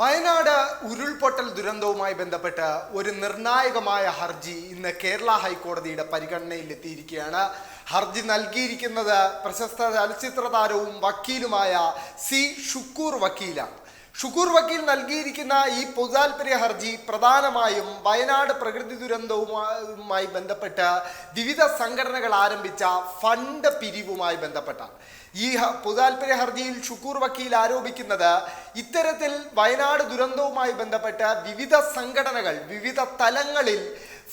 വയനാട് ഉരുൾപൊട്ടൽ ദുരന്തവുമായി ബന്ധപ്പെട്ട് ഒരു നിർണായകമായ ഹർജി ഇന്ന് കേരള ഹൈക്കോടതിയുടെ പരിഗണനയിൽ എത്തിയിരിക്കുകയാണ് ഹർജി നൽകിയിരിക്കുന്നത് പ്രശസ്ത ചലച്ചിത്ര താരവും വക്കീലുമായ സി ഷുക്കൂർ വക്കീലാണ്. ഷുക്കൂർ വക്കീൽ നൽകിയിരിക്കുന്ന ഈ പൊതുതാൽപര്യ ഹർജി പ്രധാനമായും വയനാട് പ്രകൃതി ദുരന്തവുമായി ബന്ധപ്പെട്ട് വിവിധ സംഘടനകൾ ആരംഭിച്ച ഫണ്ട് പിരിവുമായി ബന്ധപ്പെട്ടാണ്. ഈ പൊതുതാൽപര്യ ഹർജിയിൽ ഷുക്കൂർ വക്കീൽ ആരോപിക്കുന്നത് ഇത്തരത്തിൽ വയനാട് ദുരന്തവുമായി ബന്ധപ്പെട്ട വിവിധ സംഘടനകൾ വിവിധ തലങ്ങളിൽ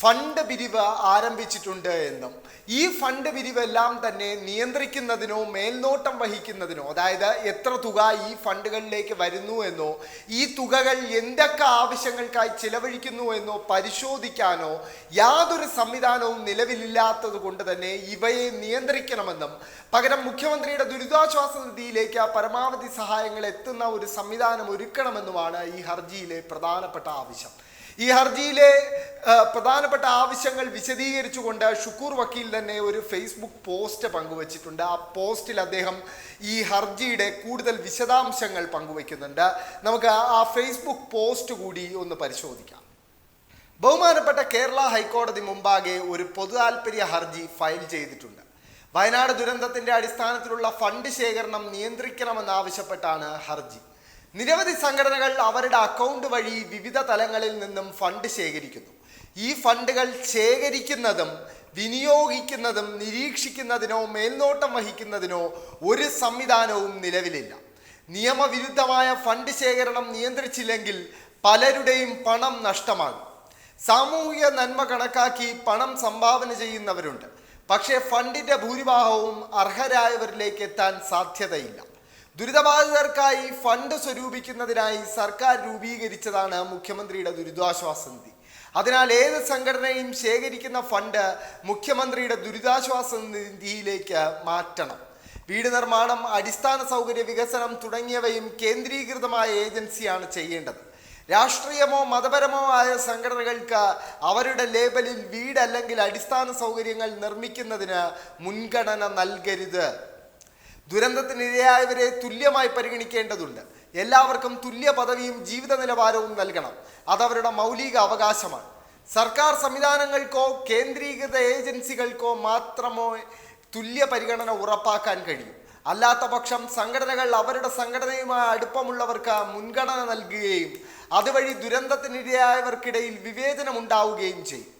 ഫണ്ട് പിരിവ് ആരംഭിച്ചിട്ടുണ്ട് എന്നും ഈ ഫണ്ട് പിരിവെല്ലാം തന്നെ നിയന്ത്രിക്കുന്നതിനോ മേൽനോട്ടം വഹിക്കുന്നതിനോ അതായത് എത്ര തുക ഈ ഫണ്ടുകളിലേക്ക് വരുന്നു എന്നോ ഈ തുകകൾ എന്തൊക്കെ ആവശ്യങ്ങൾക്കായി ചിലവഴിക്കുന്നു എന്നോ പരിശോധിക്കാനോ യാതൊരു സംവിധാനവും നിലവിലില്ലാത്തത് കൊണ്ട് തന്നെ ഇവയെ നിയന്ത്രിക്കണമെന്നും പകരം മുഖ്യമന്ത്രിയുടെ ദുരിതാശ്വാസ നിധിയിലേക്ക് പരമാവധി സഹായങ്ങൾ എത്തുന്ന ഒരു സംവിധാനം ഒരുക്കണമെന്നുമാണ് ഈ ഹർജിയിലെ പ്രധാനപ്പെട്ട ആവശ്യം. ഈ ഹർജിയിലെ പ്രധാനപ്പെട്ട ആവശ്യങ്ങൾ വിശദീകരിച്ചുകൊണ്ട് ഷുക്കൂർ വക്കീൽ തന്നെ ഒരു ഫേസ്ബുക്ക് പോസ്റ്റ് പങ്കുവച്ചിട്ടുണ്ട്. ആ പോസ്റ്റിൽ അദ്ദേഹം ഈ ഹർജിയുടെ കൂടുതൽ വിശദാംശങ്ങൾ പങ്കുവയ്ക്കുന്നുണ്ട്. നമുക്ക് ആ ഫേസ്ബുക്ക് പോസ്റ്റ് കൂടി ഒന്ന് പരിശോധിക്കാം. ബഹുമാനപ്പെട്ട കേരള ഹൈക്കോടതി മുമ്പാകെ ഒരു പൊതു ഹർജി ഫയൽ ചെയ്തിട്ടുണ്ട്. വയനാട് ദുരന്തത്തിന്റെ അടിസ്ഥാനത്തിലുള്ള ഫണ്ട് ശേഖരണം നിയന്ത്രിക്കണമെന്നാവശ്യപ്പെട്ടാണ് ഹർജി. നിരവധി സംഘടനകൾ അവരുടെ അക്കൗണ്ട് വഴി വിവിധ തലങ്ങളിൽ നിന്നും ഫണ്ട് ശേഖരിക്കുന്നു. ഈ ഫണ്ടുകൾ ശേഖരിക്കുന്നതും വിനിയോഗിക്കുന്നതും നിരീക്ഷിക്കുന്നതിനോ മേൽനോട്ടം വഹിക്കുന്നതിനോ ഒരു സംവിധാനവും നിലവിലില്ല. നിയമവിരുദ്ധമായ ഫണ്ട് ശേഖരണം നിയന്ത്രിച്ചില്ലെങ്കിൽ പലരുടെയും പണം നഷ്ടമാകും. സാമൂഹിക നന്മ കണക്കാക്കി പണം സംഭാവന ചെയ്യുന്നവരുണ്ട്. പക്ഷേ ഫണ്ടിന്റെ ഭൂരിഭാഗവും അർഹരായവരിലേക്ക് എത്താൻ സാധ്യതയില്ല. ദുരിതബാധിതർക്കായി ഫണ്ട് സ്വരൂപിക്കുന്നതിനായി സർക്കാർ രൂപീകരിച്ചതാണ് മുഖ്യമന്ത്രിയുടെ ദുരിതാശ്വാസ നിധി. അതിനാൽ ഏത് സംഘടനയും ശേഖരിക്കുന്ന ഫണ്ട് മുഖ്യമന്ത്രിയുടെ ദുരിതാശ്വാസ നിധിയിലേക്ക് മാറ്റണം. വീട് നിർമ്മാണം അടിസ്ഥാന സൗകര്യ വികസനം തുടങ്ങിയവയും കേന്ദ്രീകൃതമായ ഏജൻസിയാണ് ചെയ്യേണ്ടത്. രാഷ്ട്രീയമോ മതപരമോ ആയ സംഘടനകൾക്ക് അവരുടെ ലേബലിൽ വീട് അല്ലെങ്കിൽ അടിസ്ഥാന സൗകര്യങ്ങൾ നിർമ്മിക്കുന്നതിന് മുൻഗണന നൽകരുത്. ദുരന്തത്തിനിരയായവരെ തുല്യമായി പരിഗണിക്കേണ്ടതുണ്ട്. എല്ലാവർക്കും തുല്യ പദവിയും ജീവിത നിലവാരവും നൽകണം. അതവരുടെ മൗലിക അവകാശമാണ്. സർക്കാർ സംവിധാനങ്ങൾക്കോ കേന്ദ്രീകൃത ഏജൻസികൾക്കോ മാത്രമോ തുല്യ പരിഗണന ഉറപ്പാക്കാൻ കഴിയും. അല്ലാത്ത പക്ഷം സംഘടനകൾ അവരുടെ സംഘടനയുമായി അടുപ്പമുള്ളവർക്ക് മുൻഗണന നൽകുകയും അതുവഴി ദുരന്തത്തിനിരയായവർക്കിടയിൽ വിവേചനമുണ്ടാവുകയും ചെയ്യും.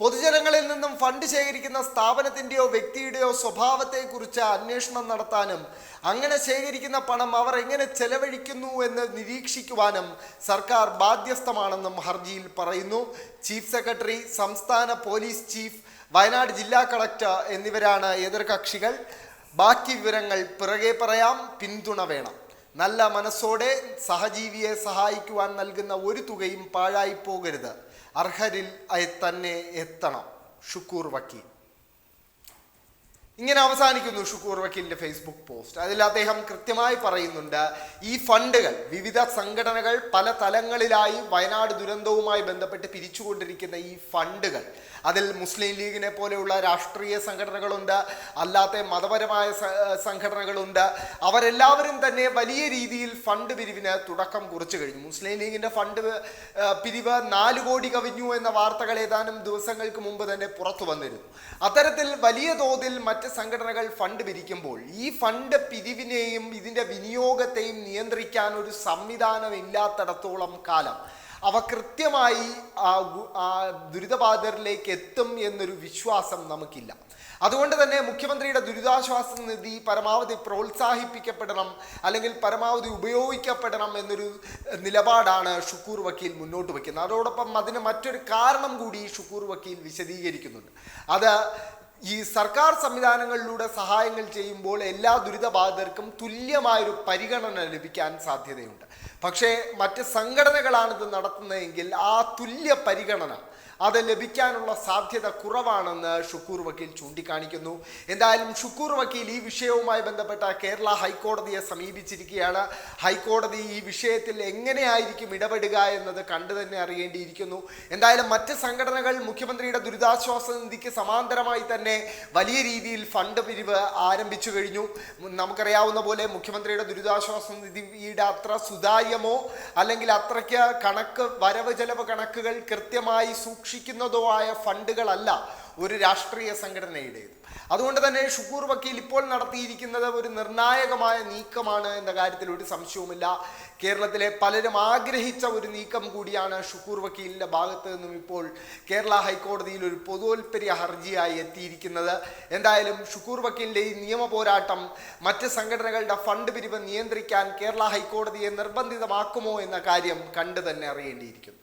പൊതുജനങ്ങളിൽ നിന്നും ഫണ്ട് ശേഖരിക്കുന്ന സ്ഥാപനത്തിന്റെയോ വ്യക്തിയുടെയോ സ്വഭാവത്തെക്കുറിച്ച് അന്വേഷണം നടത്താനും അങ്ങനെ ശേഖരിക്കുന്ന പണം അവർ എങ്ങനെ ചെലവഴിക്കുന്നു എന്ന് നിരീക്ഷിക്കുവാനും സർക്കാർ ബാധ്യസ്ഥമാണെന്നും ഹർജിയിൽ പറയുന്നു. ചീഫ് സെക്രട്ടറി സംസ്ഥാന പോലീസ് ചീഫ് വയനാട് ജില്ലാ കളക്ടർ എന്നിവരാണ് എതിർകക്ഷികൾ. ബാക്കി വിവരങ്ങൾ പിറകെ പറയാം. പിന്തുണ വേണം. നല്ല മനസ്സോടെ സഹജീവിയെ സഹായിക്കുവാൻ നൽകുന്ന ഒരു തുകയും പാഴായി പോകരുത്. അർഹരിൽ തന്നെ എത്തണം. ഷുക്കൂർ വക്കീൽ. ഇങ്ങനെ അവസാനിക്കുന്നു ഷുക്കൂർ വക്കീലിന്റെ ഫേസ്ബുക്ക് പോസ്റ്റ് അതിൽ അദ്ദേഹം കൃത്യമായി പറയുന്നുണ്ട് ഈ ഫണ്ടുകൾ വിവിധ സംഘടനകൾ പല തലങ്ങളിലായി വയനാട് ദുരന്തവുമായി ബന്ധപ്പെട്ട് പിരിച്ചുകൊണ്ടിരിക്കുന്ന ഈ ഫണ്ടുകൾ അതിൽ മുസ്ലിം ലീഗിനെ പോലെയുള്ള രാഷ്ട്രീയ സംഘടനകളുണ്ട് അല്ലാത്ത മതപരമായ സംഘടനകളുണ്ട്. അവരെല്ലാവരും തന്നെ വലിയ രീതിയിൽ ഫണ്ട് പിരിവിന് തുടക്കം കുറിച്ചു കഴിഞ്ഞു. മുസ്ലിം ലീഗിന്റെ ഫണ്ട് പിരിവ് നാല് കോടി കവിഞ്ഞു എന്ന വാർത്തകൾ ഏതാനും ദിവസങ്ങൾക്ക് മുമ്പ് തന്നെ പുറത്തു വന്നിരുന്നു. അത്തരത്തിൽ വലിയ തോതിൽ മറ്റ് സംഘടനകൾ ഫണ്ട് പിരിക്കുമ്പോൾ ഈ ഫണ്ട് പിരിവിനെയും ഇതിന്റെ വിനിയോഗത്തെയും നിയന്ത്രിക്കാൻ ഒരു സംവിധാനം ഇല്ലാത്തിടത്തോളം കാലം അവ കൃത്യമായി ദുരിതബാധിതരിലേക്ക് എത്തും എന്നൊരു വിശ്വാസം നമുക്കില്ല. അതുകൊണ്ട് തന്നെ മുഖ്യമന്ത്രിയുടെ ദുരിതാശ്വാസ നിധി പരമാവധി പ്രോത്സാഹിപ്പിക്കപ്പെടണം അല്ലെങ്കിൽ പരമാവധി ഉപയോഗിക്കപ്പെടണം എന്നൊരു നിലപാടാണ് ഷുക്കൂർ വക്കീൽ മുന്നോട്ട് വയ്ക്കുന്നത്. അതോടൊപ്പം അതിന് മറ്റൊരു കാരണം കൂടി ഷുക്കൂർ വക്കീൽ വിശദീകരിക്കുന്നുണ്ട്. അത് ഈ സർക്കാർ സംവിധാനങ്ങളിലൂടെ സഹായങ്ങൾ ചെയ്യുമ്പോൾ എല്ലാ ദുരിതബാധിതർക്കും തുല്യമായൊരു പരിഗണന ലഭിക്കാൻ സാധ്യതയുണ്ട്. പക്ഷേ മറ്റ് സംഘടനകളാണിത് നടത്തുന്നതെങ്കിൽ ആ തുല്യ പരിഗണന അത് ലഭിക്കാനുള്ള സാധ്യത കുറവാണെന്ന് ഷുക്കൂർ വക്കീൽ ചൂണ്ടിക്കാണിക്കുന്നു. എന്തായാലും ഷുക്കൂർ വക്കീൽ ഈ വിഷയവുമായി ബന്ധപ്പെട്ട കേരള ഹൈക്കോടതിയെ സമീപിച്ചിരിക്കുകയാണ്. ഹൈക്കോടതി ഈ വിഷയത്തിൽ എങ്ങനെയായിരിക്കും ഇടപെടുക എന്നത് കണ്ടു തന്നെ അറിയേണ്ടിയിരിക്കുന്നു. എന്തായാലും മറ്റ് സംഘടനകൾ മുഖ്യമന്ത്രിയുടെ ദുരിതാശ്വാസ നിധിക്ക് സമാന്തരമായി തന്നെ തന്നെ വലിയ രീതിയിൽ ഫണ്ട് പിരിവ് ആരംഭിച്ചു കഴിഞ്ഞു. നമുക്കറിയാവുന്ന പോലെ മുഖ്യമന്ത്രിയുടെ ദുരിതാശ്വാസ നിധിയുടെ അത്ര സുതാര്യമോ അല്ലെങ്കിൽ അത്രയ്ക്ക് കണക്ക് വരവ് ചെലവ് കണക്കുകൾ കൃത്യമായി സൂക്ഷിക്കുന്നതോ ആയ ഫണ്ടുകളല്ല. ഒരു രാഷ്ട്രീയ സംഘടനയുടേത് അതുകൊണ്ട് തന്നെ ഷുക്കൂർ വക്കീൽ ഇപ്പോൾ നടത്തിയിരിക്കുന്നത് ഒരു നിർണായകമായ നീക്കമാണ് എന്ന കാര്യത്തിൽ ഒരു സംശയവുമില്ല. കേരളത്തിലെ പലരും ആഗ്രഹിച്ച ഒരു നീക്കം കൂടിയാണ് ഷുക്കൂർ വക്കീലിന്റെ ഭാഗത്ത് നിന്നും ഇപ്പോൾ കേരള ഹൈക്കോടതിയിൽ ഒരു പൊതുവൽപ്പര്യ ഹർജിയായി എത്തിയിരിക്കുന്നത്. എന്തായാലും ഷുക്കൂർ വക്കീലിന്റെ ഈ നിയമ പോരാട്ടം മറ്റ് സംഘടനകളുടെ ഫണ്ട് പിരിവ് നിയന്ത്രിക്കാൻ കേരള ഹൈക്കോടതിയെ നിർബന്ധിതമാക്കുമോ എന്ന കാര്യം കണ്ടു തന്നെ അറിയേണ്ടിയിരിക്കുന്നു.